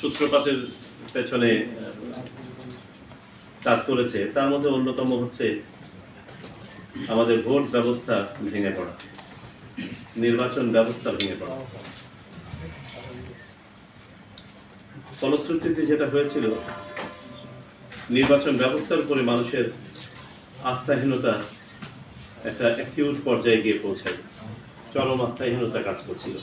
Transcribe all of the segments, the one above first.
সূত্রপাতের পেছনে কাজ করেছে। তার মধ্যে অন্যতম হচ্ছে আমাদের ভোট ব্যবস্থা ভেঙে পড়া। নির্বাচন ব্যবস্থা ভেঙে পড়া। ফলশ্রুতিতে যেটা হয়েছিল, নির্বাচন ব্যবস্থার উপরে মানুষের আস্থাহীনতা একটা অ্যাকিউট পর্যায়ে গিয়ে পৌঁছায়। চরম আস্থাহীনতা কাজ করছিল।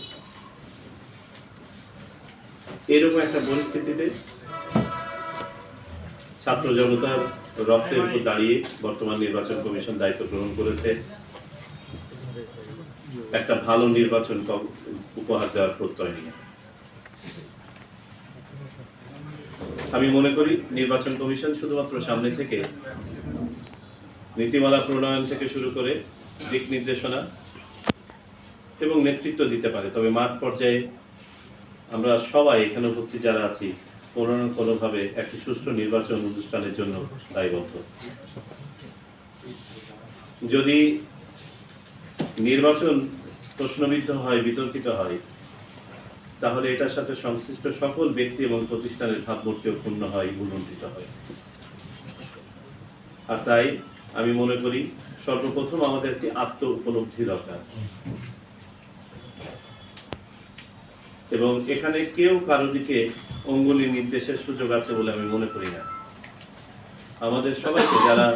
এরকম একটা পরিস্থিতিতে ছাত্র জনতার রক্তের উপর দাঁড়িয়ে বর্তমান নির্বাচন কমিশন দায়িত্ব গ্রহণ করেছে। একটা ভালো নির্বাচন উপহার দেওয়ার প্রত্যয় নিয়ে। আমি মনে করি নির্বাচন কমিশন শুধুমাত্র সামনে থেকে নীতিমালা প্রণয়ন থেকে শুরু করে দিক নির্দেশনা এবং নেতৃত্ব দিতে পারে। তবে মাঠ পর্যায়ে আমরা সবাই এখানে উপস্থিত যারা আছি কোনো না কোনোভাবে একটি সুষ্ঠু নির্বাচন অনুষ্ঠানের জন্য দায়বদ্ধ। যদি নির্বাচন প্রশ্নবিদ্ধ হয়, বিতর্কিত হয়, তাহলে এটার সাথে সংশ্লিষ্ট সকল ব্যক্তি এবং প্রতিষ্ঠানের ভাবমূর্তিও ক্ষুণ্ণ হয় উন্নতিত হয়। আর তাই আমি মনে করি, সর্বপ্রথম আমাদেরকে আত্ম উপলব্ধি দরকার। এবং এখানে কেউ কারও দিকে অঙ্গুলি নির্দেশের সুযোগ আছে বলে আমি মনে করি না। আমাদের সবাইকে যারা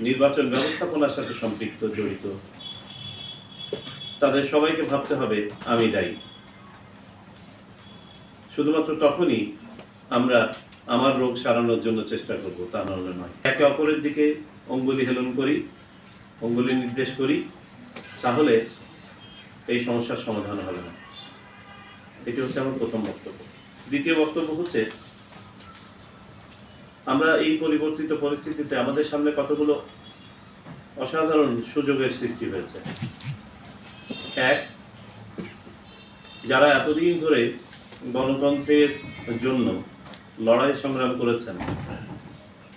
নির্বাচন ব্যবস্থাপনার সাথে সম্পৃক্ত, জড়িত, তাদের সবাইকে ভাবতে হবে, আমি দায়ী। শুধুমাত্র তখনই আমরা আমার রোগ সারানোর জন্য চেষ্টা করব, তা নাহলে নয়। একে অপরের দিকে অঙ্গুলি হেলন করি, অঙ্গুলি নির্দেশ করি, তাহলে এই সমস্যার সমাধান হবে না। এটি হচ্ছে আমার প্রথম বক্তব্য। দ্বিতীয় বক্তব্য হচ্ছে, আমরা এই পরিবর্তিত পরিস্থিতিতে আমাদের সামনে কতগুলো অসাধারণ সুযোগের সৃষ্টি হয়েছে। এক, যারা এতদিন ধরে গণতন্ত্রের জন্য লড়াই সংগ্রাম করেছেন,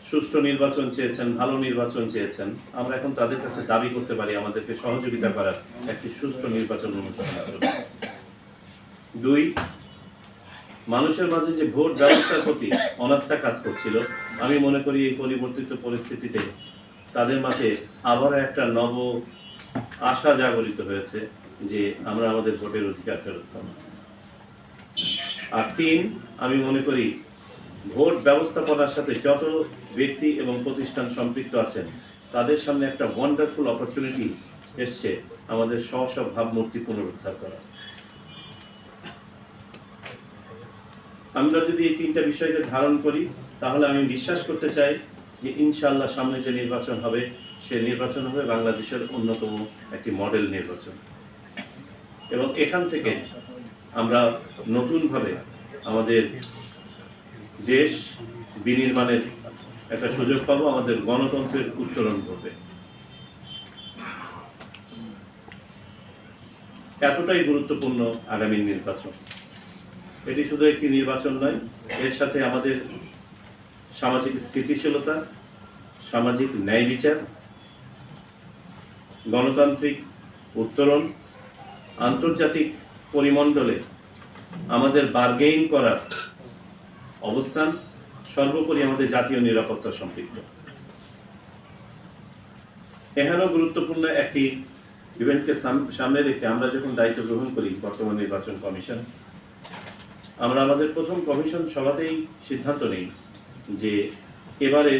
সুষ্ঠু নির্বাচন চেয়েছেন, ভালো নির্বাচন চেয়েছেন, আমরা এখন তাদের কাছে দাবি করতে পারি, আমাদেরকে সহযোগিতা করার একটি সুষ্ঠু নির্বাচন অনুষ্ঠানের জন্য দুই, মানুষের মাঝে যে ভোট ব্যবস্থার প্রতি অনাস্থা কাজ করছিল, আমি মনে করি এই পরিবর্তিত পরিস্থিতিতে তাদের মাঝে আবারও একটা নব আশা জাগরিত হয়েছে যে আমরা আমাদের ভোটের অধিকার ফেরত পাবো। আর তিন, আমি মনে করি ভোট ব্যবস্থাপনার সাথে যত ব্যক্তি এবং প্রতিষ্ঠান সম্পৃক্ত আছেন, তাদের সামনে একটা ওয়ান্ডারফুল অপরচুনিটি এসছে আমাদের স্ব স্ব ভাবমূর্তি পুনরুদ্ধার করা আমরা যদি এই তিনটা বিষয়কে ধারণ করি, তাহলে আমি বিশ্বাস করতে চাই যে ইনশাল্লাহ সামনে যে নির্বাচন হবে, সে নির্বাচন হবে বাংলাদেশের অন্যতম একটি মডেল নির্বাচন। এবং এখান থেকে আমরা নতুনভাবে আমাদের দেশ বিনির্মাণের একটা সুযোগ পাবো, আমাদের গণতন্ত্রের উত্তরণ করবে এতটাই গুরুত্বপূর্ণ আগামী নির্বাচন। এটি শুধু একটি নির্বাচন নয়, এর সাথে আমাদের সামাজিক স্থিতিশীলতা, সামাজিক ন্যায় বিচার, গণতান্ত্রিক উত্তরণ আন্তর্জাতিক পরিমণ্ডলে আমাদের বার্গেইন করার অবস্থান সর্বোপরি আমাদের জাতীয় নিরাপত্তা সম্পৃক্ত। এখানেও গুরুত্বপূর্ণ একটি ইভেন্টকে সাম- সামনে রেখে আমরা যখন দায়িত্ব গ্রহণ করি বর্তমান নির্বাচন কমিশন আমরা আমাদের প্রথম কমিশন সভাতেই সিদ্ধান্ত নিই যে এবারে